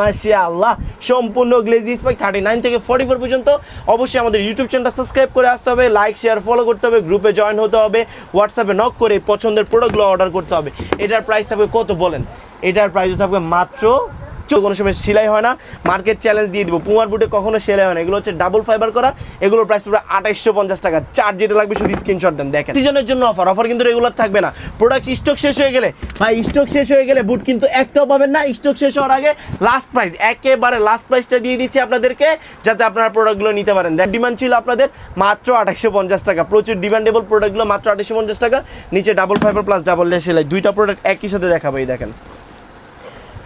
Masia আল্লাহ সম্পূর্ণ glazy spike thirty nine থেকে forty four পর্যন্ত। অবশ্যই আমাদের ইউটিউব চ্যানেলটা সাবস্ক্রাইব করে আসতে হবে লাইক শেয়ার ফলো করতে হবে গ্রুপে জয়েন হতে হবে হোয়াটসঅ্যাপে নক করে পছন্দের প্রোডাক্টগুলো অর্ডার করতে হবে। এটার প্রাইস থাকবে কত বলেন? এটার প্রাইস থাকবে মাত্র কোনো সময় সেলাই হয় না। মার্কেট চ্যালেঞ্জ দিয়ে দিব। পুমার বুটে কখনো সেলাই হয় না। এগুলো হচ্ছে ডাবল ফাইবার করা। এগুলোর প্রাইস পড়বে আঠাইশশো পঞ্চাশ টাকা। চার্জ যেটা লাগবে শুধু স্ক্রিনশট দেন। দেখেন। সিজনের জন্য অফার অফার কিন্তু রেগুলার থাকবে না। প্রোডাক্ট স্টক শেষ হয়ে গেলে, ভাই স্টক শেষ হয়ে গেলে বুট কিন্তু একটাও পাবেন না। স্টক শেষ হওয়ার আগে লাস্ট প্রাইস একেবারে লাস্ট প্রাইসটা দিয়ে দিচ্ছি আপনাদেরকে, যাতে আপনারা প্রোডাক্টগুলো নিতে পারেন। দেখ ডিমান্ড ছিল আপনাদের মাত্র আঠাশশো পঞ্চাশ টাকা। প্রচুর ডিমান্ডেবল প্রোডাক্টগুলো মাত্র আঠাশশো পঞ্চাশ টাকা। নিচে ডাবল ফাইবার প্লাস ডাবল সেলাই। দুইটা প্রোডাক্ট একই সাথে দেখাবো, এই দেখেন।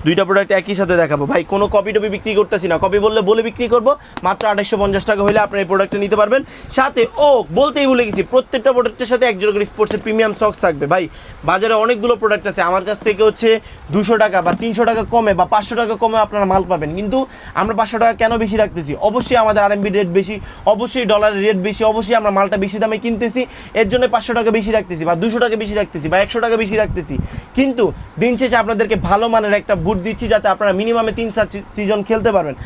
দুইটা প্রোডাক্ট একই সাথে দেখাবো। ভাই, কোনো কপি টপি বিক্রি করতেছি না। কপি বললে বলে বিক্রি করব। মাত্র আঠাশশো পঞ্চাশ টাকা হলে আপনার এই প্রোডাক্টটা নিতে পারবেন। সাথে, ও, বলতেই ভুলে গেছি, প্রত্যেকটা প্রোডাক্টের সাথে এক জোড়া করে স্পোর্টসের প্রিমিয়াম সক্স থাকবে। ভাই, বাজারে অনেকগুলো প্রোডাক্ট আছে। আমার কাছ থেকে হচ্ছে দুশো টাকা বা তিনশো টাকা কমে বা পাঁচশো টাকা কমে আপনারা মাল পাবেন। কিন্তু আমরা পাঁচশো টাকা কেন বেশি রাখতেছি? অবশ্যই আমাদের আরএমবি রেট বেশি, অবশ্যই ডলারের রেট বেশি, অবশ্যই আমরা মালটা বেশি দামে কিনতেছি। এর জন্য পাঁচশো টাকা বেশি রাখতেছি বা দুশো টাকা বেশি রাখতেছি বা একশো টাকা বেশি রাখতেছি। কিন্তু দিন শেষে আপনাদেরকে ভালো মানের একটা বুট দিচ্ছি যাতে আপনারা মিনিমামে তিন চার সিজন খেলতে পারবেন।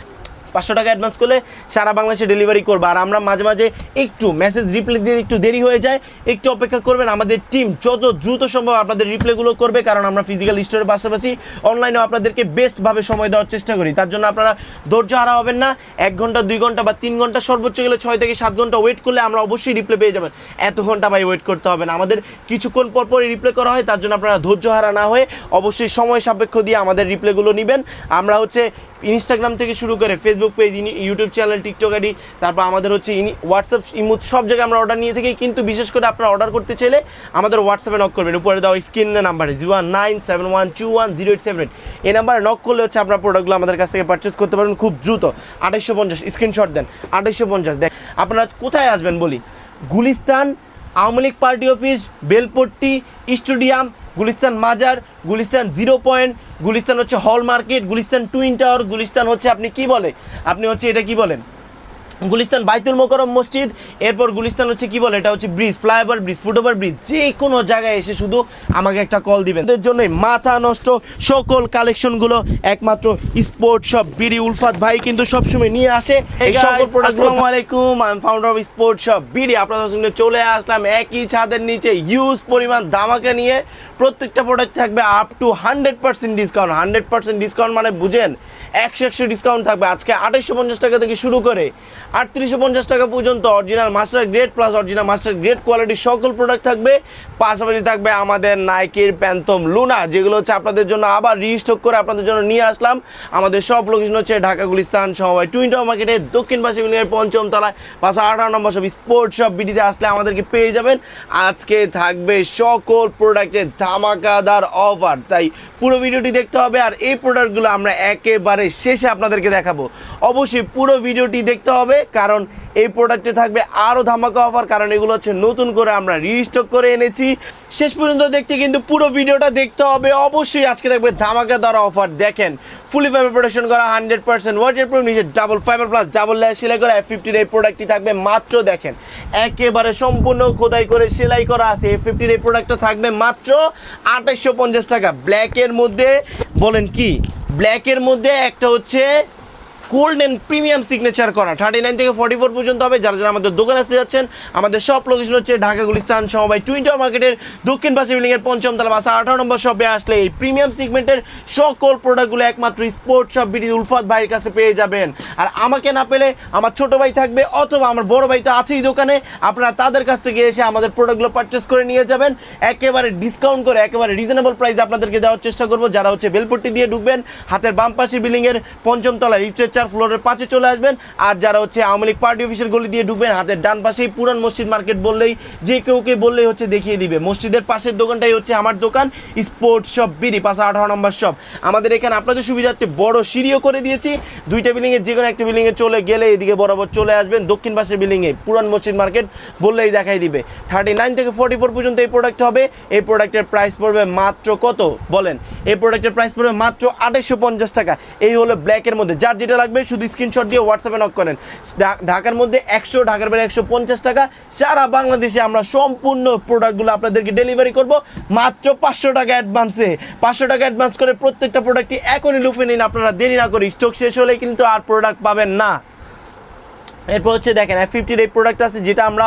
পাঁচশো টাকা অ্যাডভান্স করলে সারা বাংলাদেশে ডেলিভারি করব। আর আমরা মাঝে মাঝে একটু মেসেজ রিপ্লাই দিতে একটু দেরি হয়ে যায়, একটু অপেক্ষা করবেন আমাদের টিম যত দ্রুত সম্ভব আপনাদের রিপ্লাইগুলো করবে, কারণ আমরা ফিজিক্যাল স্টোরের পাশাপাশি অনলাইনেও আপনাদেরকে বেস্টভাবে সময় দেওয়ার চেষ্টা করি। তার জন্য আপনারা ধৈর্য হারা হবেন না। এক ঘণ্টা, দুই ঘণ্টা বা তিন ঘণ্টা সর্বোচ্চ গেলে ছয় থেকে সাত ঘণ্টা ওয়েট করলে আমরা অবশ্যই রিপ্লাই পেয়ে যাবেন। এত ঘণ্টা ভাই ওয়েট করতে হবে না। আমাদের কিছুক্ষণ পর পরই রিপ্লাই করা হয়, তার জন্য আপনারা ধৈর্য হারা না হয়ে অবশ্যই সময় সাপেক্ষ দিয়ে আমাদের রিপ্লাইগুলো নেবেন। আমরা হচ্ছে ইনস্টাগ্রাম থেকে শুরু করে Facebook page YouTube channel TikTok ID তারপর আমাদের হচ্ছে হোয়াটসঅ্যাপ ইমুথ সব জায়গায় আমরা অর্ডার নিয়ে থাকি। কিন্তু বিশেষ করে আপনারা অর্ডার করতে চাইলে আমাদের হোয়াটসঅ্যাপে নক করবেন। উপরে দেওয়া স্ক্রিনের নাম্বারে zero one nine seven one two one zero eight seven এই নাম্বারে নক করলে হচ্ছে আপনার প্রোডাক্টগুলো আমাদের কাছ থেকে পারচেস করতে পারবেন খুব দ্রুত। আঠাইশশো পঞ্চাশ স্ক্রিনশট দেন। আঠাইশশো পঞ্চাশ, দেখ। আপনারা কোথায় আসবেন বলি? Gulistan Awami League party office, Belpatti, stadium, Gulistan মাজার, গুলিস্তান জিরো পয়েন্ট, গুলিস্তান হচ্ছে hall market Gulistan twin tower Gulistan হচ্ছে আপনি কি বলে? আপনি হচ্ছে এটা কি বলেন? গুলিস্তান বাইতুল মোকরম মসজিদ এরপর গুলিস্তান হচ্ছে কি বলে? এটা হচ্ছে bridge flyover bridge foot over bridge যে কোনো জায়গায় এসে শুধু আমাকে একটা কল দিবেন। এর জন্যই মাথা নষ্ট সকল কালেকশনগুলো একমাত্র স্পোর্ট শপ বিডি উলফাত ভাই কিন্তু সবসময় নিয়ে আসে। এই সকল আসসালামু আলাইকুম I am founder of sport shop BD আপনাদের সঙ্গে চলে আসলাম একই ছাদের নিচে হিউজ পরিমাণ দামাকে নিয়ে। প্রত্যেকটা প্রোডাক্ট থাকবে up to hundred percent discount hundred percent discount মানে বুঝেন একশো একশো ডিসকাউন্ট থাকবে। আজকে আঠাইশশো পঞ্চাশ টাকা থেকে শুরু করে আটত্রিশশো পঞ্চাশ টাকা পর্যন্ত original master grade plus original master grade কোয়ালিটির সকল প্রোডাক্ট থাকবে। পাশাপাশি থাকবে আমাদের নাইকের প্যান্থম লুনা যেগুলো হচ্ছে আপনাদের জন্য আবার রিস্টক করে আপনাদের জন্য নিয়ে আসলাম। আমাদের সব লোকেশন হচ্ছে ঢাকা গুলিস্তান সময় টুইন মার্কেটে দক্ষিণ পাশে বিল্ডিংয়ের পঞ্চম তলায়। পাশে আঠারো নম্বর সব স্পোর্টস সব বিডিতে আসলে আমাদেরকে পেয়ে যাবেন। আজকে থাকবে সকল প্রোডাক্টের ধামাকাদার অফার তাই পুরো ভিডিওটি দেখতে হবে আর এই প্রোডাক্টগুলো আমরা একেবারে শেষে আপনাদেরকে দেখাবো। অবশ্যই পুরো ভিডিওটি দেখতে হবে কারণ এই প্রোডাক্টে থাকবে আরও ধামাকা অফার কারণ এগুলো হচ্ছে নতুন করে আমরা রিস্টক করে এনেছি। শেষ পর্যন্ত দেখতে কিন্তু পুরো ভিডিওটা দেখতে হবে। অবশ্যই আজকে থাকবে ধামাকা দ্বারা অফার দেখেন ফুলি ফাইবার প্রোডাকশন করা হান্ড্রেড পার্সেন্ট ওয়াটার প্রুফ নিচে double fibre plus double layer সেলাই করা এফ ফিফটির এই প্রোডাক্টটি থাকবে। মাত্র দেখেন, একেবারে সম্পূর্ণ খোদাই করে সেলাই করা আছে। এফ ফিফটির এই প্রোডাক্টটা থাকবে মাত্র আঠাশশো পঞ্চাশ টাকা। ব্ল্যাকের মধ্যে, বলেন কি? ব্ল্যাকের মধ্যে একটা হচ্ছে গোল্ডেন প্রিমিয়াম সিগনেচার করা। থার্টি নাইন থেকে ফর্টি ফোর পর্যন্ত হবে। যারা যারা আমাদের দোকানে আসতে যাচ্ছেন, আমাদের সব লোকেশন হচ্ছে ঢাকা গুলিস্তান সমবায় টুইন্টার মার্কেটের দক্ষিণ পাশে বিল্ডিংয়ের পঞ্চম তলা বাসা। আঠারো নম্বর শপে আসলে এই প্রিমিয়াম সিগমেন্টের সকল প্রোডাক্টগুলো একমাত্র স্পোর্ট শপ বিডি উলফাত ভাইয়ের কাছে পেয়ে যাবেন। আর আমাকে না পেলে আমার ছোট ভাই থাকবে, অথবা আমার বড় ভাই তো আছেই দোকানে। আপনারা তাদের কাছ থেকে এসে আমাদের প্রোডাক্টগুলো পারচেস করে নিয়ে যাবেন। একেবারে ডিসকাউন্ট করে, একেবারে রিজনেবল প্রাইসে আপনাদেরকে দেওয়ার চেষ্টা করব। যারা হচ্ছে বেলপট্টি দিয়ে ঢুকবেন, হাতের বাম পাশে বিল্ডিংয়ের পঞ্চম তলায় লিফটের চার ফ্লোরের পাঁচে চলে আসবেন। আর যারা হচ্ছে আওয়ামী লীগ পার্টি অফিসের গলি দিয়ে ঢুকবেন, হাতের ডান পাশেই পুরান মসজিদ মার্কেট বললেই যে কেউকে বললেই হচ্ছে দেখিয়ে দিবে। মসজিদের পাশের দোকানটাই হচ্ছে আমার দোকান, স্পোর্টস শপ, বিডি পাশে আঠারো নম্বর শপ। আমাদের এখানে আপনাদের সুবিধার্থে বড় সিঁড়িও করে দিয়েছি। দুইটা বিল্ডিংয়ে যে কোনো একটা বিল্ডিংয়ে চলে গেলে এদিকে বরাবর চলে আসবেন। দক্ষিণ পাশের বিল্ডিংয়ে পুরান মসজিদ মার্কেট বললেই দেখাই দিবে। থার্টি নাইন থেকে ফোর্টি ফোর পর্যন্ত এই প্রোডাক্ট হবে। এই প্রোডাক্টের প্রাইস পড়বে মাত্র কত? বলেন। এই প্রোডাক্টের প্রাইস পড়বে মাত্র আঠাইশশো পঞ্চাশ টাকা। এই হলো ব্ল্যাকের মধ্যে। যার যেটা লাগবে শুধু স্ক্রিনশট দিয়ে হোয়াটসঅ্যাপে নক করেন। ঢাকার মধ্যে একশো, ঢাকার বাইরে একশো পঞ্চাশ টাকা। সারা বাংলাদেশে আমরা সম্পূর্ণ প্রোডাক্টগুলো আপনাদেরকে ডেলিভারি করব। মাত্র পাঁচশো টাকা অ্যাডভান্সে পাঁচশো টাকা অ্যাডভান্স করে প্রত্যেকটা প্রোডাক্টই এখনই লুফে নিন। আপনারা দেরি না করে স্টক শেষ হলে কিন্তু আর প্রোডাক্ট পাবেন না। এরপর হচ্ছে দেখেন এফ ফিফটির এই প্রোডাক্ট আছে, যেটা আমরা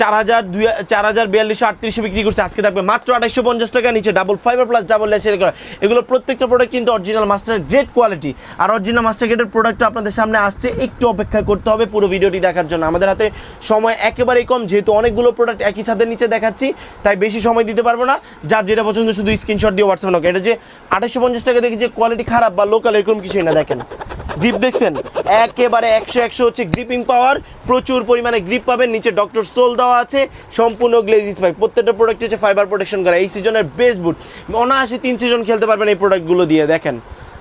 চার হাজার দুই, চার হাজার বিয়াল্লিশশো আটত্রিশশো বিক্রি করছে। আজকে থাকবে মাত্র আঠাইশশো পঞ্চাশ টাকা, নিচে ডাবল ফাইবার প্লাস ডাবল লেসের করা। এগুলো প্রত্যেকটা প্রোডাক্ট কিন্তু অরিজিনাল মাস্টার গ্রেড কোয়ালিটি আর অরিজিনাল মাস্টার গ্রেডের প্রোডাক্ট আপনাদের সামনে আসছে, একটু অপেক্ষা করতে হবে পুরো ভিডিওটি দেখার জন্য। আমাদের হাতে সময় একেবারেই কম, যেহেতু অনেকগুলো প্রোডাক্ট একই ছাদের নিচে দেখাচ্ছি, তাই বেশি সময় দিতে পারব না। যার যেটা পছন্দ, শুধু স্ক্রিনশট দিয়ে হোয়াটসঅ্যাপ নোকে এটা যে আঠাইশশো পঞ্চাশ টাকা দেখি যে কোয়ালিটি খারাপ বা লোকাল এরকম কিছুই না, দেখেন। গ্রিপ দেখছেন? একেবারে একশো একশো হচ্ছে গ্রিপিং পাওয়ার প্রচুর পরিমাণে গ্রিপ পাবেন, নিচে ডক্টর সোল দেওয়া আছে সম্পূর্ণ গ্লেজ স্পাইক প্রত্যেকটা প্রোডাক্ট হচ্ছে ফাইবার প্রোটেকশন করা। এই সিজনের বেস্ট বুট অনায়াসে তিন সিজন খেলতে পারবেন এই প্রোডাক্টগুলো দিয়ে, দেখেন।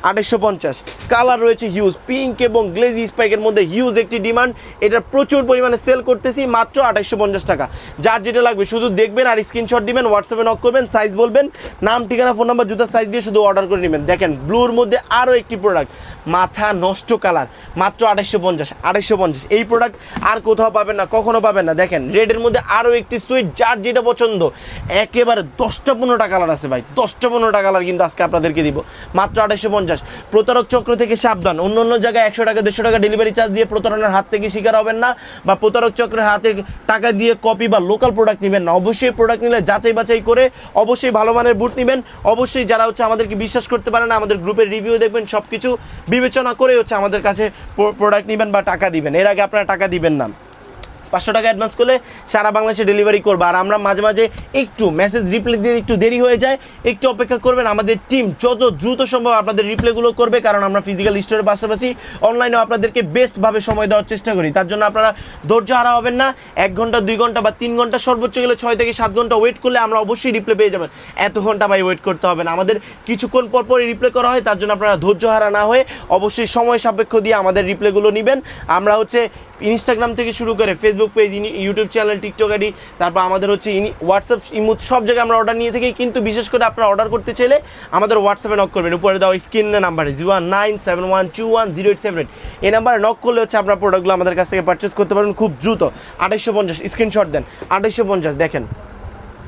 আঠাশশো পঞ্চাশ। কালার রয়েছে হিউজ পিঙ্ক এবং গ্লেজি স্পাইকের মধ্যে হিউজ একটি ডিমান্ড এটা প্রচুর পরিমাণে সেল করতেছি, মাত্র আঠাশশো পঞ্চাশ টাকা। যার যেটা লাগবে শুধু দেখবেন আর স্ক্রিনশট দিবেন হোয়াটসঅ্যাপে নক করবেন সাইজ বলবেন। নাম, ঠিকানা ফোন নাম্বার জুতার সাইজ দিয়ে শুধু অর্ডার করে নেবেন। দেখেন ব্লুর মধ্যে আরও একটি প্রোডাক্ট মাথা নষ্ট কালার মাত্র আঠাশশো পঞ্চাশ আঠাশশো পঞ্চাশ। এই প্রোডাক্ট আর কোথাও পাবেন না, কখনো পাবেন না। দেখেন রেডের মধ্যে আরও একটি সুইট যার যেটা পছন্দ, একেবারে দশটা পনেরোটা কালার আছে ভাই। দশটা পনেরোটা কালার কিন্তু আজকে আপনাদেরকে দিব। মাত্র আঠাশশো পঞ্চাশ। প্রতারক চক্র থেকে সাবধান। অন্য অন্য জায়গায় একশো টাকা, দেড়শো টাকা ডেলিভারি চার্জ দিয়ে প্রতারণার হাত থেকে শিকার হবেন না বা প্রতারক চক্রের হাতে টাকা দিয়ে কপি বা লোকাল প্রোডাক্ট নেবেন না। অবশ্যই প্রোডাক্ট নিলে যাচাই বাছাই করে অবশ্যই ভালো মানের বুট নেবেন। অবশ্যই যারা হচ্ছে আমাদেরকে বিশ্বাস করতে পারে না, আমাদের গ্রুপের রিভিউ দেখবেন সব কিছু বিবেচনা করে হচ্ছে আমাদের কাছে প্রোডাক্ট নেবেন বা টাকা দিবেন। এর আগে আপনারা টাকা দিবেন না। পাঁচশো টাকা অ্যাডভান্স করলে সারা বাংলাদেশে ডেলিভারি করব। আর আমরা মাঝে মাঝে একটু মেসেজ রিপ্লাই দিতে একটু দেরি হয়ে যায়, একটু অপেক্ষা করবেন আমাদের টিম যত দ্রুত সম্ভব আপনাদের রিপ্লাইগুলো করবে, কারণ আমরা ফিজিক্যাল স্টোরের পাশাপাশি অনলাইনেও আপনাদেরকে বেস্টভাবে সময় দেওয়ার চেষ্টা করি। তার জন্য আপনারা ধৈর্য হারা হবেন না, এক ঘণ্টা, দুই ঘণ্টা বা তিন ঘণ্টা সর্বোচ্চ গেলে ছয় থেকে সাত ঘণ্টা ওয়েট করলে আমরা অবশ্যই রিপ্লাই পেয়ে যাবেন। এত ঘণ্টা ভাই ওয়েট করতে হবে না। আমাদের কিছুক্ষণ পর পরই রিপ্লাই করা হয়, তার জন্য আপনারা ধৈর্য হারা না হয়ে অবশ্যই সময় সাপেক্ষ দিয়ে আমাদের রিপ্লাইগুলো নেবেন। আমরা হচ্ছে ইনস্টাগ্রাম থেকে শুরু করে Facebook page YouTube channel TikTok ID তারপর আমাদের হচ্ছে ইনি হোয়াটসঅ্যাপ ইমুথ সব জায়গায় আমরা অর্ডার নিয়ে থাকি। কিন্তু বিশেষ করে আপনারা অর্ডার করতে চাইলে আমাদের হোয়াটসঅ্যাপে নক করবেন। উপরে দেওয়া স্ক্রিনের নাম্বারে zero one nine seven one two one zero eight seven eight এই নাম্বারে নক করলে হচ্ছে আপনার প্রোডাক্টগুলো আমাদের কাছ থেকে পারচেস করতে পারবেন খুব দ্রুত। আঠাইশশো পঞ্চাশ স্ক্রিনশট দেন। আঠাইশশো পঞ্চাশ, দেখেন।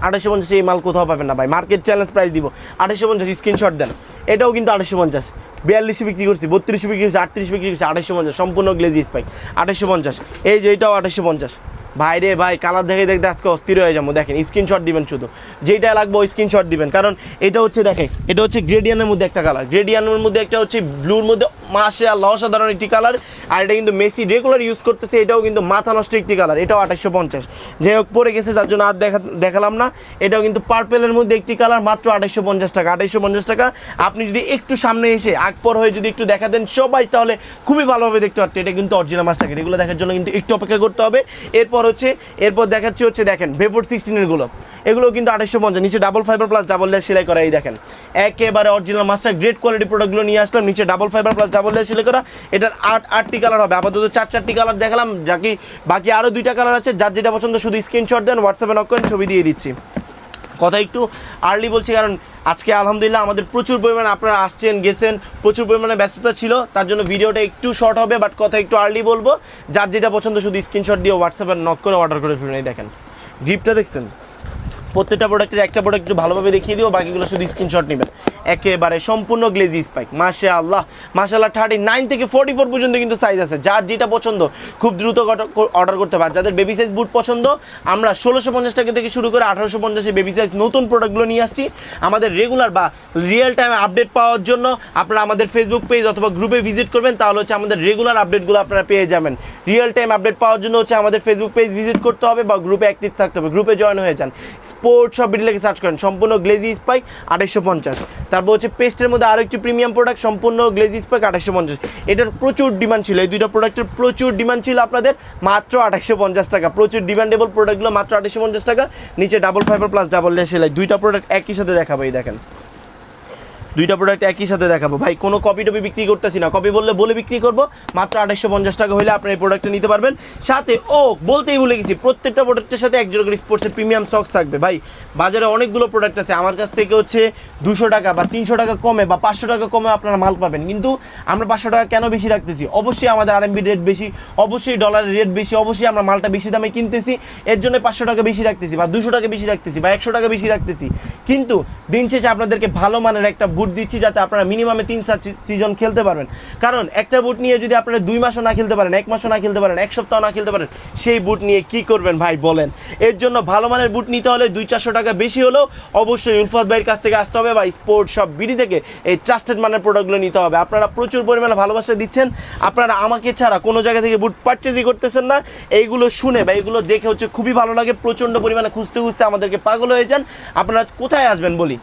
আঠাশশো পঞ্চাশ এই মাল কোথাও পাবেন না ভাই। মার্কেট চ্যালেঞ্জ প্রাইস দিব। আঠাশশো পঞ্চাশ স্ক্রিনশট দেন। এটাও কিন্তু আঠাশশো পঞ্চাশ। বিয়াল্লিশে বিক্রি করছি বত্রিশে বিক্রি করছি আটত্রিশ বিক্রি করছি, আঠাশশো পঞ্চাশ, সম্পূর্ণ গ্লেজি স্পাইক আঠাশশো পঞ্চাশ। এই যে এটাও আঠাশশো পঞ্চাশ। ভাই রে ভাই কালার দেখে দেখতে আজকে অস্থির হয়ে যাব, দেখেন স্ক্রিনশট দিবেন শুধু। যেইটা লাগবে স্ক্রিনশট দিবেন, কারণ এটা হচ্ছে দেখে এটা হচ্ছে গ্রেডিয়ানের মধ্যে একটা কালার গ্রেডিয়ানের মধ্যে একটা হচ্ছে ব্লুর মধ্যে মাসে আল্লাহ অসাধারণ একটি কালার আর এটা কিন্তু মেসি রেগুলার ইউজ করতেছে, এটাও কিন্তু মাথা নষ্ট একটি কালার এটাও আঠাশশো পঞ্চাশ। যাই হোক পরে গেছে, যার জন্য আর দেখা দেখালাম না। এটাও কিন্তু পার্পেলের মধ্যে একটি কালার মাত্র আঠাশশো পঞ্চাশ টাকা আঠাশশো পঞ্চাশ টাকা। আপনি যদি একটু সামনে এসে আকপর হয়ে যদি একটু দেখা দেন, সবাই তাহলে খুবই ভালোভাবে দেখতে পারতো। এটা কিন্তু অরিজিনাল মাছ থাকে এগুলো দেখার জন্য কিন্তু একটু অপেক্ষা করতে হবে। এরপর হচ্ছে, এরপর দেখাচ্ছি হচ্ছে দেখেন ভেফোর সিক্সটিনেরগুলো এগুলো কিন্তু আঠাশশো পঞ্চাশ, নিচে double fibre plus double layer সেলাই করা, এই দেখেন। একেবারে অরিজিনাল মাস্টার গ্রেট কোয়ালিটি প্রোডাক্টগুলো নিয়ে আসলাম, নিচে double fibre plus double layer সেলাই করা। এটার আট, আটটি কালার হবে, আপাতত চার, চারটি কালার দেখালাম, যাকে বাকি আরও দুইটা কালার আছে, যার যেটা পছন্দ শুধু স্ক্রিনশট দেন হোয়াটসঅ্যাপে নক করেন, ছবি দিয়ে দিচ্ছি। কথা একটু আর্লি বলছি, কারণ আজকে আলহামদুলিল্লাহ আমাদের প্রচুর পরিমাণে আপনারা আসছেন, গেছেন, প্রচুর পরিমাণে ব্যস্ততা ছিল, তার জন্য ভিডিওটা একটু শর্ট হবে বাট কথা একটু আর্লি বলব। যার যেটা পছন্দ, শুধু স্ক্রিনশট দিয়ে হোয়াটসঅ্যাপে নক করে অর্ডার করে ফেলুন দেখেন। গ্রিপটা দেখছেন? প্রত্যেকটা প্রোডাক্টের একটা প্রোডাক্ট একটু ভালোভাবে দেখিয়ে দিব বাকিগুলো শুধু স্ক্রিনশট নেবেন। একেবারে সম্পূর্ণ গ্লেজি স্পাইক মাসে আল্লাহ মাসাল্লাহ থার্টি নাইন থেকে ফোর্টি ফোর পর্যন্ত কিন্তু সাইজ আছে। যার যেটা পছন্দ, খুব দ্রুত অর্ডার করতে পারে। যাদের বেবি সাইজ বুট পছন্দ, আমরা ষোলোশো পঞ্চাশ টাকা থেকে শুরু করে আঠারোশো পঞ্চাশে বেবি সাইজ নতুন প্রোডাক্টগুলো নিয়ে আসছি। আমাদের রেগুলার বা রিয়েল টাইমে আপডেট পাওয়ার জন্য আপনারা আমাদের ফেসবুক পেজ অথবা গ্রুপে ভিজিট করবেন। তাহলে হচ্ছে আমাদের রেগুলার আপডেটগুলো আপনারা পেয়ে যাবেন। রিয়েল টাইম আপডেট পাওয়ার জন্য হচ্ছে আমাদের ফেসবুক পেজ ভিজিট করতে হবে বা গ্রুপে অ্যাক্টিভ থাকতে হবে। গ্রুপে জয়েন হয়ে যান। স্পোর্টস সব লিখে সার্চ করেন। সম্পূর্ণ গ্লেজি স্পাইক আঠাশশো পঞ্চাশ। তারপর হচ্ছে পেস্টের মধ্যে আরও একটি প্রিমিয়াম প্রোডাক্ট সম্পূর্ণ গ্লেজি স্পাইক আঠাশশো পঞ্চাশ। এটার প্রচুর ডিমান্ড ছিল। এই দুইটা প্রোডাক্টের প্রচুর ডিমান্ড ছিল আপনাদের, মাত্র আঠাশশো পঞ্চাশ টাকা। প্রচুর ডিমান্ডেবল প্রোডাক্টগুলো মাত্র আঠাশশো পঞ্চাশ টাকা। নিচে double fibre plus double lace সেলাই। দুইটা প্রোডাক্ট একই সাথে দেখাবো, এই দেখেন। দুইটা প্রোডাক্ট একই সাথে দেখাবো। ভাই, কোনো কপি টপি বিক্রি করতেছি না। কপি বললে বলে বিক্রি করব। মাত্র আঠাশশো পঞ্চাশ টাকা হলে আপনার এই প্রোডাক্টটা নিতে পারবেন। সাথে, ও, বলতেই ভুলে গেছি, প্রত্যেকটা প্রোডাক্টের সাথে এক জোড়া করে স্পোর্টসের প্রিমিয়াম সক্স থাকবে। ভাই, বাজারে অনেকগুলো প্রোডাক্ট আছে। আমার কাছ থেকে হচ্ছে দুশো টাকা বা তিনশো টাকা কমে বা পাঁচশো টাকা কমে আপনারা মাল পাবেন। কিন্তু আমরা পাঁচশো টাকা কেন বেশি রাখতেছি? অবশ্যই আমাদের আরএমবি রেট বেশি, অবশ্যই ডলারের রেট বেশি, অবশ্যই আমরা মালটা বেশি দামে কিনতেছি। এর জন্য পাঁচশো টাকা বেশি রাখতেছি বা দুশো টাকা বেশি রাখতেছি বা একশো টাকা বেশি রাখতেছি। কিন্তু দিন শেষে আপনাদেরকে ভালো মানের একটা বুট দিচ্ছি যাতে আপনারা মিনিমামে তিন চার সিজন খেলতে পারবেন। কারণ একটা বুট নিয়ে যদি আপনারা দুই মাসও না খেলতে পারেন, এক মাসও না খেলতে পারেন, এক সপ্তাহ না খেলতে পারেন, সেই বুট নিয়ে কি করবেন ভাই বলেন? এর জন্য ভালো মানের বুট নিতে হলে দুই চারশো টাকা বেশি হলেও অবশ্যই উলফাত ভাইয়ের কাছ থেকে আসতে হবে বা স্পোর্ট সব বিডি থেকে এই ট্রাস্টেড মানের প্রোডাক্টগুলো নিতে হবে। আপনারা প্রচুর পরিমাণে ভালোবাসা দিচ্ছেন। আপনারা আমাকে ছাড়া কোনো জায়গা থেকে বুট পারচেজই করতেছেন না। এইগুলো শুনে বা এইগুলো দেখে হচ্ছে খুবই ভালো লাগে। প্রচণ্ড পরিমাণে খুঁজতে খুঁজতে আমাদেরকে পাগল হয়ে যান। আপনারা কোথায় আসবেন বলি?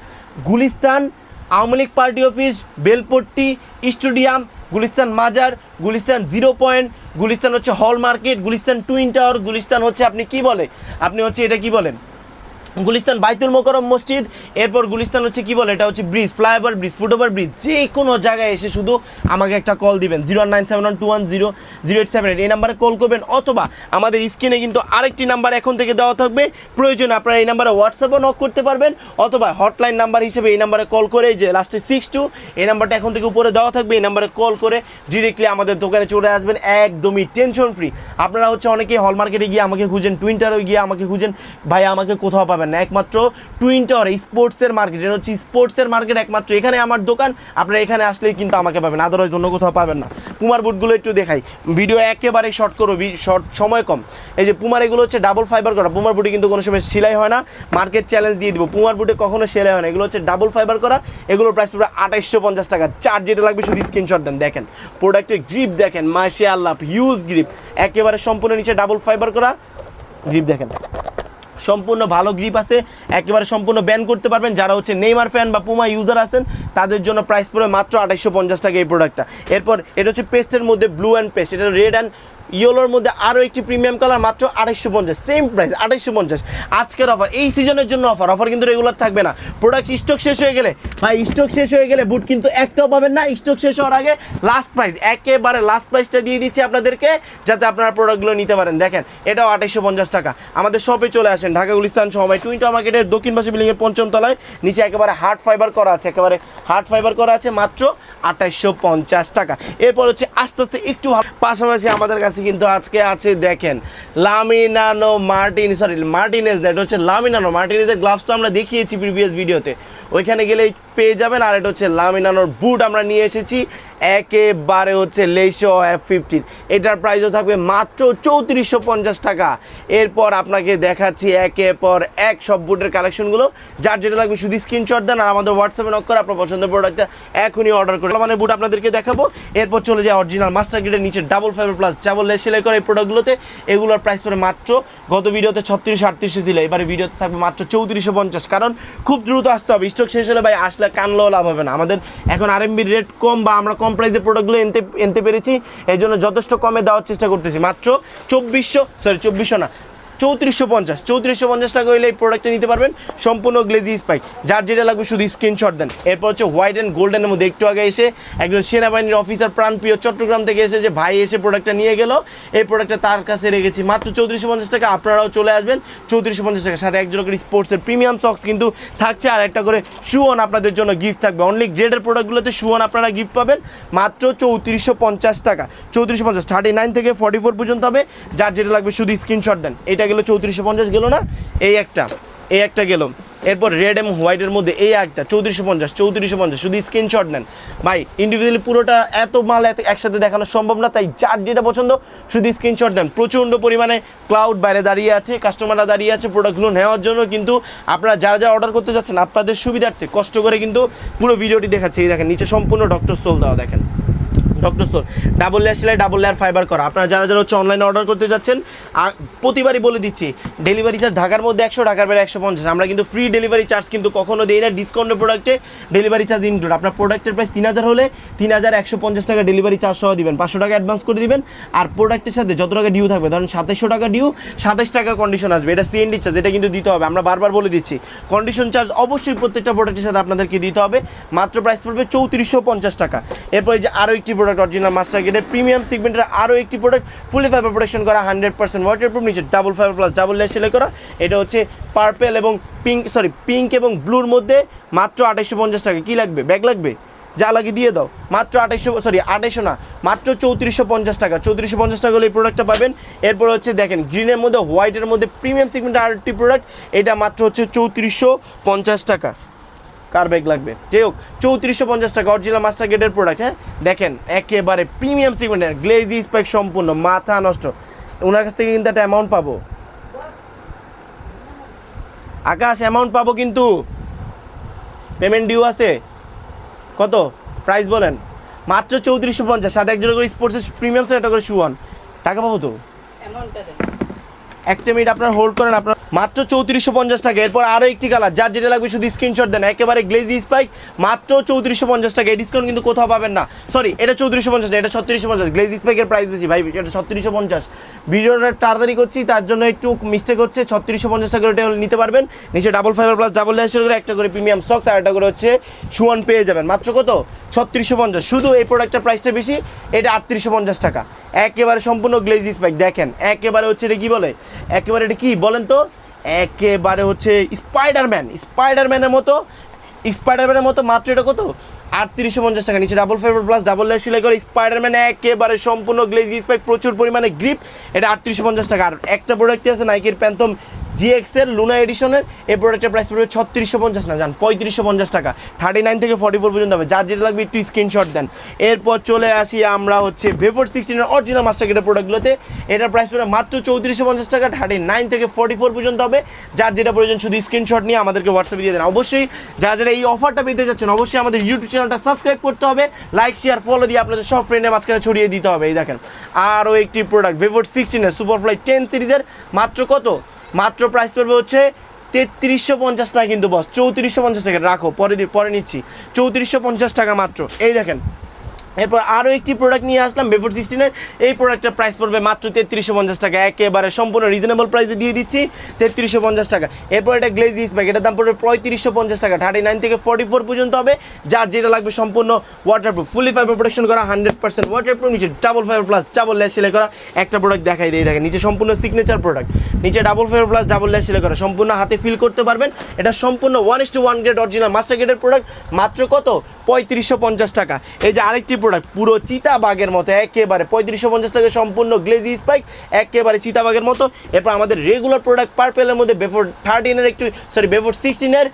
Gulistan Awami League party office, Belpatti, stadium, Gulistan মাজার, গুলিস্তান জিরো পয়েন্ট, গুলিস্তান হচ্ছে hall market Gulistan twin tower Gulistan হচ্ছে আপনি কি বলে? আপনি হচ্ছে এটা কি বলেন? গুলিস্তান বাইতুল মোকরম মসজিদ, এরপর গুলিস্তান হচ্ছে কি বলে? এটা হচ্ছে bridge, flyover bridge, foot over bridge যে কোনো জায়গায় এসে শুধু আমাকে একটা কল দিবেন। Zero nine seven one two one zero zero eight seven eight এই নাম্বারে কল করবেন, অথবা আমাদের স্ক্রিনে কিন্তু আরেকটি নাম্বার এখন থেকে দেওয়া থাকবে। প্রয়োজন, আপনারা এই নাম্বারে হোয়াটসঅ্যাপও নক করতে পারবেন, অথবা হটলাইন নাম্বার হিসেবে এই নাম্বারে কল করে যে লাস্টে সিক্স টু এই নাম্বারটা এখন থেকে উপরে দেওয়া থাকবে, এই নাম্বারে কল করে ডিরেক্টলি আমাদের দোকানে চলে আসবেন, একদমই টেনশন ফ্রি আপনারা হচ্ছে অনেকেই হল মার্কেটে গিয়ে আমাকে খুঁজেন টুইন্টারও গিয়ে আমাকে খুঁজেন, ভাই আমাকে কোথাও পাবেন না। একমাত্র টুইন স্পোর্টসের মার্কেট এটা হচ্ছে স্পোর্টসের মার্কেট একমাত্র। এখানে আমার দোকান, আপনারা এখানে আসলেই কিন্তু আমাকে পাবেন, আদারওয়াইজ অন্য কোথাও পাবেন না। পুমার বুটগুলো একটু দেখাই। ভিডিও একেবারে শর্ট করো শর্ট সময় কম। এই যে পুমার এগুলো হচ্ছে ডাবল ফাইবার করা। পুমার বুটে কিন্তু কোনো সময় সেলাই হয় না। মার্কেট চ্যালেঞ্জ দিয়ে দিব। পুমার বুটে কখনো সেলাই হয় না। এগুলো হচ্ছে ডাবল ফাইবার করা। এগুলোর প্রাইস পুরো আঠাইশশো পঞ্চাশ টাকা। চার যেটা লাগবে শুধু স্ক্রিনশট দেন। দেখেন প্রোডাক্টের গ্রিপ দেখেন মাসে আল্লাহ হিউজ গ্রিপ একেবারে সম্পূর্ণ নিচে ডাবল ফাইবার করা। গ্রিপ দেখেন। সম্পূর্ণ ভালো গ্রিপ আছে, একেবারে সম্পূর্ণ ব্যান করতে পারবেন। যারা হচ্ছে নেইমার ফ্যান বা পুমা ইউজার আছেন, তাদের জন্য প্রাইস পড়বে মাত্র আঠাইশো পঞ্চাশ টাকা এই প্রোডাক্টটা এরপর এটা হচ্ছে পেস্টের মধ্যে ব্লু অ্যান্ড পেস্ট এটা রেড অ্যান্ড ইয়েলোর মধ্যে আরও একটি প্রিমিয়াম কালার মাত্র আড়াইশো পঞ্চাশ সেম প্রাইস আড়াইশো পঞ্চাশ। আজকের অফার এই সিজনের জন্য অফার অফার কিন্তু রেগুলার থাকবে না। প্রোডাক্ট স্টক শেষ হয়ে গেলে, ভাই স্টক শেষ হয়ে গেলে বুট কিন্তু একটাও পাবেন না স্টক শেষ হওয়ার আগে লাস্ট প্রাইস একেবারে লাস্ট প্রাইসটা দিয়ে দিচ্ছি আপনাদেরকে, যাতে আপনারা প্রোডাক্টগুলো নিতে পারেন। দেখেন, এটাও আঠাইশো পঞ্চাশ টাকা। আমাদের শপে চলে আসেন, ঢাকা গুলিস্তান সময় টুইন্টা মার্কেটের দক্ষিণ পাশে বিল্ডিংয়ের পঞ্চম তলায়। নিচে একেবারে হার্ড ফাইবার করা আছে, একেবারে হার্ড ফাইবার করা আছে, মাত্র আঠাইশো পঞ্চাশ টাকা। এরপর হচ্ছে আস্তে আস্তে একটু পাশাপাশি আমাদের কাছে কিন্তু আজকে আছে, দেখেন, লামিনানো মার্টিন সরি মার্টিনেজ দ্যাট হচ্ছে লামিনানো, মার্টিনেজের গ্লাভস তো আমরা দেখিয়েছি প্রিভিয়াস ভিডিওতে ওইখানে গেলেই পেয়ে যাবেন, আর এটা হচ্ছে লামিনানোর বুট আমরা নিয়ে এসেছি, একেবারে হচ্ছে লেশো এফ ফিফটিন এটার প্রাইসও থাকবে মাত্র চৌত্রিশশো পঞ্চাশ টাকা। এরপর আপনাকে দেখাচ্ছি একে পর এক সব বুটের কালেকশনগুলো যার যেটা লাগবে শুধু স্ক্রিনশট দেন, আর আমাদের হোয়াটসঅ্যাপে নক করে আপনার পছন্দের প্রোডাক্টটা এখনই অর্ডার করে মানে বুট আপনাদেরকে দেখাবো। এরপর চলে যায় অরিজিনাল মাস্টার গ্রেডের নিচে double fibre plus double lace সেলাই করে এই প্রোডাক্টগুলোতে এগুলোর প্রাইস পড়ে মাত্র, গত ভিডিওতে ছত্রিশ আটত্রিশে দিলে, এবারে ভিডিওতে থাকবে মাত্র চৌত্রিশশো পঞ্চাশ। কারণ খুব দ্রুত আসতে হবে স্টক শেষ হলে ভাই আসলে কানলেও লাভ হবে না। আমাদের এখন আর আরএমবির রেট কম বা আমরা কম প্রাইসে প্রোডাক্টগুলো এনতে এনতে পেরেছি এই জন্য যথেষ্ট কমে দেওয়ার চেষ্টা করতেছি। মাত্র চব্বিশশো সরি চব্বিশশো না চৌত্রিশশো পঞ্চাশ চৌত্রিশশো পঞ্চাশ টাকা হলে এই প্রোডাক্টটা নিতে পারবেন। সম্পূর্ণ গ্লেজি স্পাইক যার যেটা লাগবে শুধু স্ক্রিনশট দেন। এরপর হচ্ছে হোয়াইট অ্যান্ড গোল্ডেনের মধ্যে একটু আগে এসে একজন সেনাবাহিনীর অফিসার প্রাণপ্রিয় চট্টগ্রাম থেকে এসে যে ভাই এসে প্রোডাক্টটা নিয়ে গেল, এই প্রোডাক্টটা তার কাছে রেখেছি। মাত্র চৌত্রিশশো পঞ্চাশ টাকা আপনারাও চলে আসবেন চৌত্রিশশো পঞ্চাশ টাকা সাথে। একজন করে স্পোর্টসের প্রিমিয়াম সক্স কিন্তু থাকছে আর একটা করে শুয়ন আপনাদের জন্য গিফট থাকবে। অনলি গ্রেডের প্রোডাক্টগুলোতে শুয়ন আপনারা গিফট পাবেন। মাত্র চৌত্রিশশো পঞ্চাশ টাকা। চৌত্রিশশো পঞ্চাশ থার্টি নাইন থেকে ফর্টি ফোর পর্যন্ত হবে। যার যেটা লাগবে শুধু স্ক্রিনশট দেন। এটা গেলো চৌত্রিশশো পঞ্চাশ গেলো না? এই একটা এই একটা গেল। এরপর রেড এবং হোয়াইটের মধ্যে এই একটা, চৌত্রিশশো পঞ্চাশ চৌত্রিশশো পঞ্চাশ, শুধু স্ক্রিনশট নেন। ভাই ইন্ডিভিজুয়ালি পুরোটা এত মাল এত একসাথে দেখানো সম্ভব না, তাই যার যেটা পছন্দ, শুধু স্ক্রিনশট নেন প্রচণ্ড পরিমাণে ক্লাউড বাইরে দাঁড়িয়ে আছে কাস্টমাররা দাঁড়িয়ে আছে প্রোডাক্টগুলো নেওয়ার জন্য, কিন্তু আপনারা যারা যারা অর্ডার করতে যাচ্ছেন, আপনাদের সুবিধার্থে কষ্ট করে কিন্তু পুরো ভিডিওটি দেখাচ্ছে। এই দেখেন, নিচে সম্পূর্ণ ডক্টর সোল দেওয়া, দেখেন। ডক্টর ডাবল লেয়ার সেলাই, ডাবল লেয়ার ফাইবার করা। আপনারা যারা যারা হচ্ছে অনলাইনে অর্ডার করতে যাচ্ছেন প্রতিবারই বলে দিচ্ছি ডেলিভারি চার্জ ঢাকার মধ্যে একশো, ঢাকার বেড়ে একশো পঞ্চাশ। আমরা কিন্তু ফ্রি ডেলিভারি চার্জ কিন্তু কখনো দিই না ডিসকাউন্টের প্রোডাক্টে ডেলিভারি চার্জ ইনক্লুড আপনার প্রোডাক্টের প্রাইস তিন হাজার হলে তিন হাজার একশো পঞ্চাশ টাকা ডেলিভারি চার্জ সহ দিবেন। পাঁচশো টাকা অ্যাডভান্স করে দিবেন। আর প্রোডাক্টের সাথে যত টাকা ডিউ থাকবে, ধরুন সাতাশশো টাকা ডিউ সাতাশ টাকা কন্ডিশন আসবে। এটা সিএনডি চার্জ এটা কিন্তু দিতে হবে। আমরা বারবার বলে দিচ্ছি কন্ডিশন চার্জ অবশ্যই প্রত্যেকটা প্রোডাক্টের সাথে আপনাদেরকে দিতে হবে। মাত্র প্রাইস পড়বে চৌত্রিশশো পঞ্চাশ টাকা। এরপরে যে আরও একটি প্রোডাক্ট অরিজিনাল মাস্টার গেটের প্রিমিয়াম সিগমেন্টের আরও একটি প্রোডাক্ট ফুলি ফাইবার প্রোটেকশন করা হান্ড্রেড পার্সেন্ট ওয়াটার প্রুফ নিচে double fibre plus double lace সেলাই করা। এটা হচ্ছে পার্পেল এবং পিঙ্ক সরি পিঙ্ক এবং ব্লুর মধ্যে মাত্র আঠাইশশো পঞ্চাশ টাকা। কী লাগবে? ব্যাগ লাগবে? যা লাগে দিয়ে দাও। মাত্র আঠাইশশো সরি আঠাইশশো না, মাত্র চৌত্রিশশো পঞ্চাশ টাকা। চৌত্রিশশো পঞ্চাশ টাকা হলে এই প্রোডাক্টটা পাবেন। এরপর হচ্ছে দেখেন গ্রিনের মধ্যে হোয়াইটের মধ্যে প্রিমিয়াম সিগমেন্টের আরেকটি প্রোডাক্ট এটা মাত্র হচ্ছে চৌত্রিশশো পঞ্চাশ টাকা। কার ব্যাগ লাগবে? যাই হোক চৌত্রিশশো পঞ্চাশ টাকা অরিজিনাল মাস্টার গেটের প্রোডাক্ট হ্যাঁ? দেখেন একেবারে প্রিমিয়াম সিগমেন্টের গ্লেজি স্পাইক সম্পূর্ণ মাথা নষ্ট। ওনার কাছ থেকে কিন্তু একটা অ্যামাউন্ট পাবো। আকাশ অ্যামাউন্ট পাবো কিন্তু? পেমেন্ট ডিউ আছে? কত? প্রাইস বলেন। মাত্র চৌত্রিশশো পঞ্চাশ সাথে এক জোড়া করে স্পোর্টসের প্রিমিয়াম সেট করে শুয়ান টাকা পাবো তো? একটা মিনিট আপনার হোল্ড করেন আপনার মাত্র চৌত্রিশশো পঞ্চাশ টাকা। এরপর আরও একটি কালার যার যেটা লাগবে শুধু স্ক্রিনশট দেন, একেবারে গ্লেজি স্পাইক মাত্র চৌত্রিশশো পঞ্চাশ টাকা। এই ডিসকাউন্ট কিন্তু কোথাও পাবেন না। সরি এটা চৌত্রিশশো পঞ্চাশ, এটা ছত্রিশশো পঞ্চাশ। গ্লেজি স্পাইকের প্রাইস বেশি। ভাই, এটা ছত্রিশশো পঞ্চাশ। ভিডিওটা তাড়াতাড়ি করছি, তার জন্য একটু মিস্টেক হচ্ছে। ছত্রিশশো পঞ্চাশ টাকা ওটা নিতে পারবেন। নিচে double fibre plus double layer করে একটা করে প্রিমিয়াম সক্স আর একটা করে হচ্ছে সুয়ান পেয়ে যাবেন। মাত্র কত? ছত্রিশশো পঞ্চাশ। শুধু এই প্রোডাক্টের প্রাইসটা বেশি, এটা আটত্রিশশো পঞ্চাশ টাকা। একেবারে সম্পূর্ণ গ্লেজি স্পাইক দেখেন, একেবারে হচ্ছে এটা কী বলে? একেবারে এটা কী বলেন তো? একেবারে হচ্ছে স্পাইডারম্যান স্পাইডারম্যানের মতো স্পাইডারম্যানের মতো মাত্র এটা কত? আটত্রিশশো পঞ্চাশ টাকা, নিচে double fibre plus double layer সেলাই করে স্পাইডারম্যান একেবারে সম্পূর্ণ গ্লেজি স্পাইক প্রচুর পরিমাণে গ্রিপ এটা আটত্রিশশো পঞ্চাশ টাকা। আর একটা প্রোডাক্টই আছে নাইকের প্যান্থম জিএক্সের লুনা এডিশনের এই প্রোডাক্টের প্রাইস পড়বে ছত্রিশশো পঞ্চাশ না জান, পঁয়ত্রিশশো পঞ্চাশ টাকা। থার্টি নাইন থেকে ফর্টি ফোর পর্যন্ত হবে, যার যেটা লাগবে একটু স্ক্রিনশট দেন। এরপর চলে আসি আমরা হচ্ছে ভেভোর সিক্সটিনের অরিজিনাল মাস্টার গেটের প্রোডাক্টগুলোতে এটার প্রাইস পড়বে মাত্র চৌত্রিশশো পঞ্চাশ টাকা থার্টি নাইন থেকে ফর্টি ফোর পর্যন্ত হবে। যার যেটা প্রয়োজন শুধু স্ক্রিনশট নিয়ে আমাদেরকে হোয়াটসঅ্যাপে দিয়ে দেন। অবশ্যই যারা যারা এই অফারটা পেতে যাচ্ছেন, অবশ্যই আমাদের ইউটিউব চ্যানেলটা সাবস্ক্রাইব করতে হবে লাইক শেয়ার ফলো দিয়ে আপনাদের সব ফ্রেন্ডের মাঝখানে ছড়িয়ে দিতে হবে। এই দেখেন, আরও একটি প্রোডাক্ট ভিভোর সিক্সটিনের সুপারফ্লাই টেন সিরিজের মাত্র কত? মাত্র প্রাইস পড়বে হচ্ছে তেত্রিশশো পঞ্চাশ টাকা কিন্তু বস চৌত্রিশশো পঞ্চাশ টাকা। রাখো, পরে পরে নিচ্ছি, চৌত্রিশশো পঞ্চাশ টাকা মাত্র। এই দেখেন এরপর আরও একটি প্রোডাক্ট নিয়ে আসলাম বেফোর সিক্সটিনের এই প্রোডাক্টের প্রাইস পড়বে মাত্র তেত্রিশশো পঞ্চাশ টাকা। একেবারে সম্পূর্ণ রিজনেবল প্রাইসে দিয়ে দিচ্ছি, তেত্রিশশো পঞ্চাশ টাকা। এরপর এটা গ্লেজি ব্যাগ এটার দাম পড়বে পঁয়ত্রিশশো পঞ্চাশ টাকা। থার্টি নাইন থেকে ফর্টি ফোর পর্যন্ত হবে। যার যেটা লাগবে সম্পূর্ণ ওয়াটারপ্রুফ ফুলি ফাইবার প্রোটেকশন করা হান্ড্রেড পার্সেন্ট ওয়াটারপ্রুফ নিচে double fibre plus double layer সেলাই করা। একটা প্রোডাক্ট দেখাই দিয়ে দেখেন, নিচে সম্পূর্ণ সিগনেচার প্রোডাক্ট নিচে double fibre plus double layer সেলাই করা। সম্পূর্ণ হাতে ফিল করতে পারবেন। এটা সম্পূর্ণ one is to one grade original master গ্রেডের প্রোডাক্ট মাত্র কত? পঁয়ত্রিশশো পঞ্চাশ টাকা। এই যে আরেকটি প্রোডাক্ট পুরো চিতাবাগের মতো, একেবারে পঁয়ত্রিশশো পঞ্চাশ টাকা সম্পূর্ণ গ্লেজি স্পাইক একেবারে চিতাবাগের মতো। এরপর আমাদের রেগুলার প্রোডাক্ট পার্পেলের মধ্যে বেফোর থার্টিনের একটি সরি বেফোর সিক্সটিনের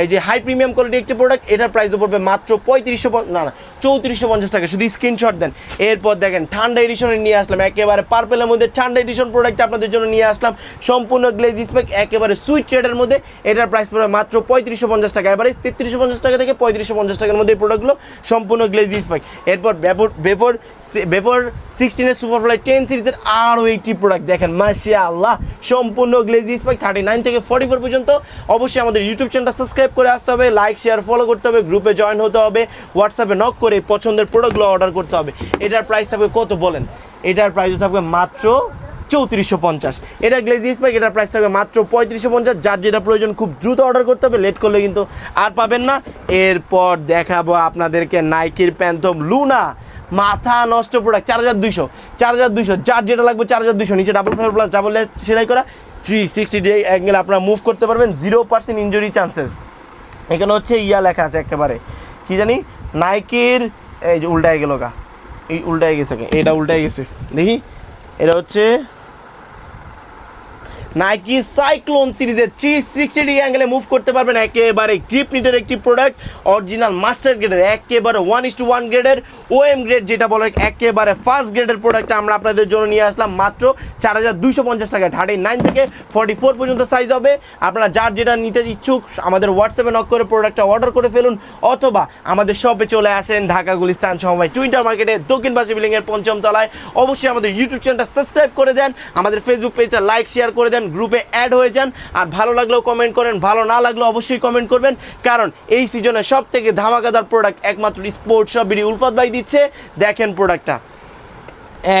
এই যে হাই প্রিমিয়াম কোয়ালিটি একটি প্রোডাক্ট এটার প্রাইসও পড়বে মাত্র পঁয়ত্রিশশো না না, চৌত্রিশশো পঞ্চাশ টাকা। শুধু স্ক্রিনশট দেন। এরপর দেখেন ঠান্ডা এডিশনে নিয়ে আসলাম। একেবারে পার্পেলের মধ্যে ঠান্ডা এডিশন প্রোডাক্ট আপনাদের জন্য নিয়ে আসলাম। সম্পূর্ণ গ্লেজ স্পেক একেবারে সুইট শেডের মধ্যে। এটার প্রাইস পড়বে মাত্র পঁয়ত্রিশশো পঞ্চাশ টাকা। এবারে তেত্রিশশো পঞ্চাশ টাকা থেকে পঁয়ত্রিশশো পঞ্চাশ টাকার মধ্যে এই প্রোডাক্টগুলো সম্পূর্ণ গ্লেজ স্পেক এরপর বেফোর বেফোর বেফোর সিক্সটিনের সুপারফ্লাই টেন সিরিজের আরও একটি প্রোডাক্ট দেখেন। মাসিয়া আল্লাহ সম্পূর্ণ গ্লেজি স্পাইক থার্টি নাইন থেকে ফর্টি ফোর পর্যন্ত। অবশ্যই আমাদের ইউটিউব চ্যানেলটা সাবস্ক্রাইব করে আসতে হবে লাইক শেয়ার ফলো করতে হবে গ্রুপে জয়েন হতে হবে হোয়াটসঅ্যাপে নক করে পছন্দের প্রোডাক্টগুলো অর্ডার করতে হবে। এটার প্রাইস থাকবে কত বলেন? এটার প্রাইস থাকবে মাত্র চৌত্রিশশো পঞ্চাশ। এটা গ্লেজি স্পাইক এটার প্রাইস থাকবে মাত্র পঁয়ত্রিশশো পঞ্চাশ। যার যেটা প্রয়োজন খুব দ্রুত অর্ডার করতে হবে লেট করলে কিন্তু আর পাবেন না। এরপর দেখাবো আপনাদেরকে নাইকির প্যান্থম লুনা মাথা নষ্ট প্রোডাক্ট চার হাজার দুইশো। চার হাজার দুইশো, যার যেটা লাগবে চার হাজার দুইশো। নিচে ডাবল ফাইভ প্লাস ডাবল সেলাই করা। থ্রি সিক্সটি ডে অ্যাঙ্গেল আপনারা মুভ করতে পারবেন জিরো পার্সেন্ট ইঞ্জুরি চান্সেস এখানে হচ্ছে ইয়া লেখা আছে একেবারে। কি জানি? নাইকির, এই যে উল্টায় গেল গা। এই উল্টায় গেছে? এটা উল্টায় গেছে। দেখি। এটা হচ্ছে নাইকি সাইক্লোন সিরিজের থ্রি সিক্সটি ডিগ্রি অ্যাঙ্গেলে মুভ করতে পারবেন একেবারে গ্রিপ নিটের একটি প্রোডাক্ট অরিজিনাল মাস্টার গ্রেডের একেবারে ওয়ান ইস টু ওয়ান গ্রেডের ওএম গ্রেড যেটা বলে একেবারে ফার্স্ট গ্রেডের প্রোডাক্টটা আমরা আপনাদের জন্য নিয়ে আসলাম, মাত্র চার হাজার দুশো পঞ্চাশ টাকা। থার্টি নাইন থেকে ফর্টি ফোর পর্যন্ত সাইজ হবে। আপনারা যার যেটা নিতে ইচ্ছুক, আমাদের হোয়াটসঅ্যাপে নক করে প্রোডাক্টটা অর্ডার করে ফেলুন, অথবা আমাদের শপে চলে আসেন ঢাকা গুলিস্তান সময় টুইন্টার মার্কেটে দক্ষিণ পাশে বিল্ডিংয়ের পঞ্চম তলায়। অবশ্যই আমাদের ইউটিউব চ্যানেলটা সাবস্ক্রাইব করে দেন, আমাদের ফেসবুক পেজটা লাইক শেয়ার করে দেন। গ্রুপে অ্যাড হয়ে যান। আর ভালো লাগলেও কমেন্ট করেন, ভালো না লাগলেও অবশ্যই কমেন্ট করবেন। কারণ এই সিজনে সব থেকে ধামাকাদার প্রোডাক্ট একমাত্র স্পোর্টস সব বিডি উলফাত ভাই দিচ্ছে। দেখেন প্রোডাক্টটা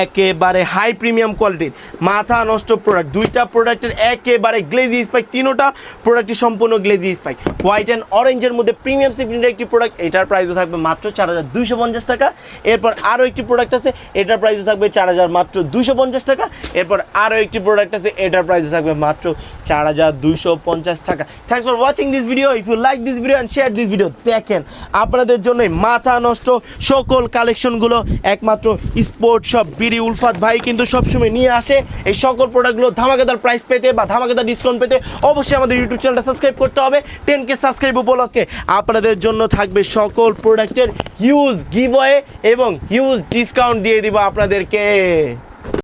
একেবারে হাই প্রিমিয়াম কোয়ালিটির মাথা নষ্ট প্রোডাক্ট দুইটা প্রোডাক্টের একেবারে গ্লেজি স্পাইক তিনোটা প্রোডাক্টই সম্পূর্ণ গ্লেজি স্পাইক হোয়াইট অ্যান্ড অরেঞ্জের মধ্যে প্রিমিয়াম সিগনেটের একটি প্রোডাক্ট এটার প্রাইসও থাকবে মাত্র চার হাজার দুইশো পঞ্চাশ টাকা। এরপর আরও একটি প্রোডাক্ট আছে, এটার প্রাইসও থাকবে চার হাজার মাত্র দুশো পঞ্চাশ টাকা। এরপর আরও একটি প্রোডাক্ট আছে, এটার প্রাইসও থাকবে মাত্র চার হাজার দুইশো পঞ্চাশ টাকা। Thanks for watching this video if you like this video and share this video দেখেন আপনাদের জন্যই মাথা নষ্ট সকল কালেকশনগুলো একমাত্র স্পোর্ট শপ বিডি উলফাত ভাই কিন্তু সবসময় নিয়ে আসে। এই সকল প্রোডাক্টগুলো ধামাকাদার প্রাইস পেতে বা ধামাকেদার ডিসকাউন্ট পেতে অবশ্যই আমাদের ইউটিউব চ্যানেলটা সাবস্ক্রাইব করতে হবে। টেন কে সাবস্ক্রাইব উপলক্ষে আপনাদের জন্য থাকবে সকল প্রোডাক্টের হিউজ গিভওয়ে এবং হিউজ ডিসকাউন্ট দিয়ে দিব আপনাদেরকে।